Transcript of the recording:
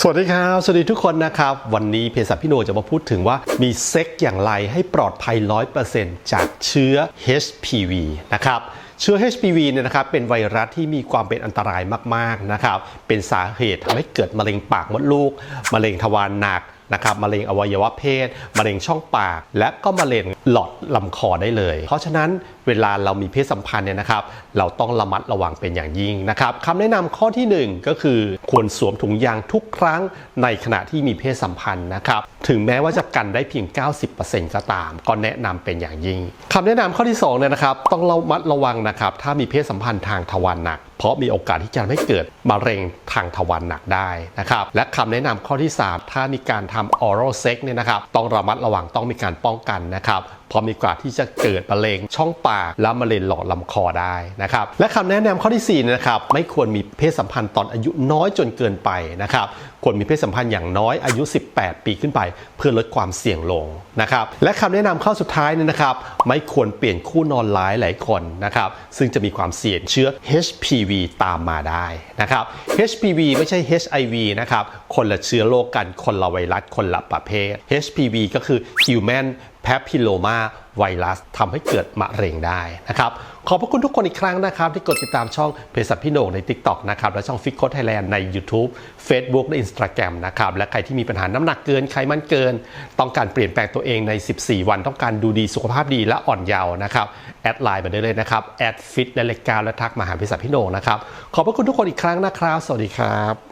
สวัสดีครับ สวัสดีทุกคนนะครับ วันนี้เพศัชพี่โนจะมาพูดถึงว่ามีเซ็กอย่างไรให้ปลอดภัย 100%จากเชื้อ HPV นะครับเชื้อ HPV เนี่ยนะครับเป็นไวรัสที่มีความเป็นอันตรายมากๆนะครับเป็นสาเหตุทำให้เกิดมะเร็งปากมดลูก มะเร็งทวารหนัก นะครับมะเร็งอวัยวะเพศมะเร็งช่องปาก และก็มะเร็งหลอดลำคอได้เลย เพราะฉะนั้นเวลาเรามีเพศสัมพันธ์เนี่ยนะครับเราต้องระมัดระวังเป็นอย่างยิ่งนะครับคำแนะนำข้อที่หนึ่งก็คือ ควรสวมถุงยางทุกครั้งในขณะที่มีเพศสัมพันธ์นะครับ ถึงแม้ว่าจะกันได้เพียง 90%ก็ตาม ก็แนะนำเป็นอย่างยิ่งคำแนะนำข้อที่2เนี่ยนะครับ ต้องระมัดระวังนะครับ ถ้ามีเพศสัมพันธ์ทางทวารหนัก เพราะมีโอกาสที่จะทำให้เกิดมะเร็งทางทวารหนักได้นะครับ และคำแนะนำข้อที่ 3 ถ้ามีการทำ oral sex เนี่ยนะครับ ต้องระมัดระวังต้องมีการป้องกันนะครับเพราะมีโอกาสที่จะเกิดมะเร็งช่องปากและมะเร็งหลอดลำคอได้นะครับ และคำแนะนำข้อที่4เนยนะครับไม่ควรมีเพศสัมพันธ์ตอนอายุน้อยจนเกินไปนะครับควรมีเพศสัมพันธ์อย่างน้อยอายุ 18 ปีขึ้นไปเพื่อลดความเสี่ยงลงนะครับและคำแนะนำข้อสุดท้ายเนี่ยนะครับ ไม่ควรเปลี่ยนคู่นอนหลายหลายคนนะครับซึ่งจะมีความเสี่ยงเชื้อ HPV ตามมาได้นะครับ HPV ไม่ใช่ HIV นะครับคนละเชื้อโรคกันคนละไวรัสคนละประเภท HPV ก็คือ Human Papilloma Virus ทำให้เกิดมะเร็งได้นะครับ ขอบพระคุณทุกคนอีกครั้งนะครับ ที่กดติดตามช่องเพจสัตพี่โหนงใน TikTok นะครับ และช่องฟิกโคไทยแลนด์ใน YouTube Facebook และ Instagram นะครับ และใครที่มีปัญหาน้ำหนักเกินไขมันเกิน ต้องการเปลี่ยนแปลงตัวเองใน 14 วัน ต้องการดูดีสุขภาพดีและอ่อนเยาว์นะครับ แอดไลน์มาได้เลยนะครับแอดฟิตและเล็กกาวและทักมาหาเพจสัตพี่โหนงนะครับขอบพระคุณทุกคนอีกครั้งนะครับ สวัสดีครับ